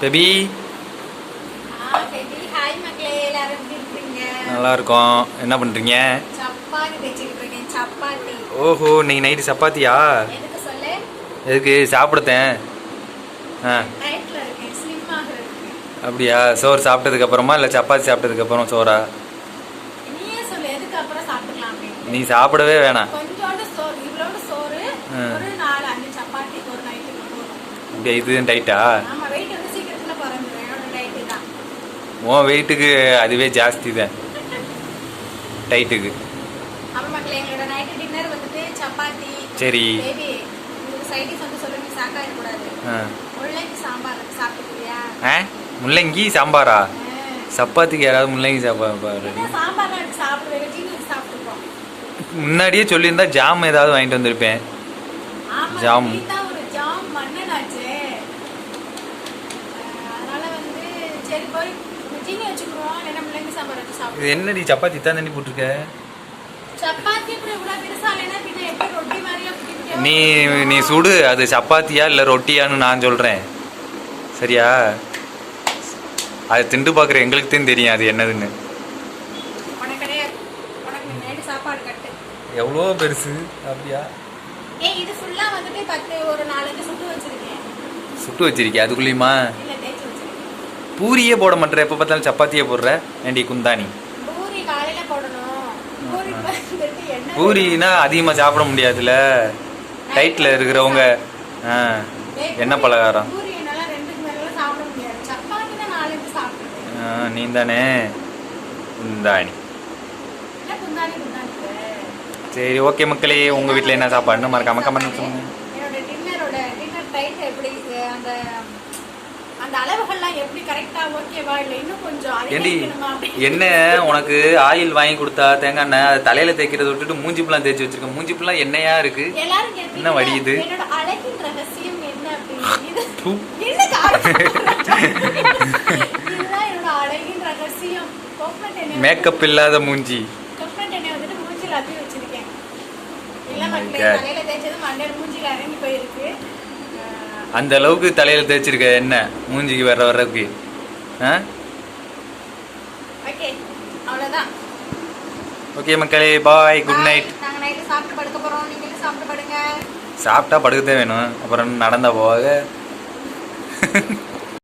Baby? நல்லா இருக்கோம் என்ன சப்பாத்தி. ஓஹோ இன்னைக்கு நைட்டு சப்பாத்தியா? எதுக்கு சாப்பிடுத்தேன். அப்படியா? சோறு சாப்பிட்டதுக்கு அப்புறமா இல்லை சப்பாத்தி சாப்பிட்டதுக்கு அப்புறம் சோறா. நீ சாப்பிடவே வேணாம். கொஞ்சோண்டு சோறு, இவ்வளோண்டு சோறு, ஆ. ஒரு நாலு, அஞ்சு சப்பாத்தி ஒரு நைட்டுக்கு போதும். அப்படியா இது டைட்டா ஆமா, weight வந்து சீக்கிரத்துல குறைஞ்சிரும். என்னோட diet தான். உன் வெயிட்டுக்கு அதுவே ஜாஸ்தி தான் டைட்டுக்கு. சரி. முள்ளங்கி சாம்பார். சப்பாத்திக்கு யாராவது முள்ளங்கி சாப்பாடு முன்னாடியே சொல்லியிருந்தா ஜாம் ஏதாவது வாங்கிட்டு வந்திருப்பேன். ஜாம். ஜாம் ஜீனி வச்சுக்குவோம் இல்லைன்னா முள்ளங்கி சாம்பார் வச்சு இது என்னடி சப்பாத்தி தான் தண்ணி போட்டிருக்க? சப்பாத்தி இப்படி இவ்வளோ பெருசா இல்லைன்னா பின்ன எப்படி ரொட்டி மாதிரியா பிடிக்கும் நீ நீ சுடு அது சப்பாத்தியா இல்லை ரொட்டியான்னு நான் சொல்கிறேன் சரியா? அது திண்டு பார்க்குற எங்களுக்கு தான் தெரியும் அது என்னதுன்னு. உனக்கு கிடையாது. உனக்கு நீ நைட்டு சாப்பாடு கட்டு. எவ்வளோ பெருசு அப்படியா? ஏய் இது ஃபுல்லா வந்துட்டு பத்து ஒரு நாலஞ்சு சுட்டு வச்சிருக்கேன். சுட்டு வச்சிருக்கிய? அதுக்குள்ளேயுமா? பூரியே போட மாட்டேற. எப்போ பார்த்தாலும் சப்பாத்தியே போடுற. ஏண்டி என்ன பூரினா அதிகமாக சாப்பிட முடியாதுல்ல? டைட்டில் இருக்கிறவங்க. என்ன பலகாரம்? நீ தானே குந்தாணி. சரி ஓகே மக்களே. உங்கள் வீட்டில் என்ன சாப்பாடுன்னு மறக்காம கமெண்ட் சொல்லுங்க என்னோட டின்னரோட டின்னர் டைட் எப்படி இருக்கு? அந்த அந்த அளவுகள்லாம் எப்படி கரெக்டா ஓகேவா இல்ல? இன்னும் கொஞ்சம் ஏண்டி அதிகரிக்கணுமா அப்படி? என்ன உனக்கு ஆயில் வாங்கி கொடுத்தா தேங்காய் எண்ணெய் அது தலையில தேய்க்கிறத விட்டுட்டு மூஞ்சிப்பெல்லாம் தேய்ச்சி வச்சிருக்க? மூஞ்சிப்பெல்லாம் எண்ணெயா இருக்கு? என்ன வடியுது? அழகின் ரகசியம் என்ன அழகின் ரகசியம். மேக்கப் இல்லாத மூஞ்சி. மூஞ்சில அப்படி வச்சிருக்கேன். இல்ல Oh my மக்களே God. தலையில தேய்ச்சது மண்டையில மூஞ்சில இறங்கி போயிருக்கு. அந்த அளவுக்கு தலையில தேய்ச்சிருக்க எண்ணெய் மூஞ்சிக்கு வர்ற வர்றதுக்கு. ஆ? ஓகே மக்களே பாய் குட். நைட் சாப்பிட்டு படுக்கத்தே வேணும். அப்புறம் நடந்தா போக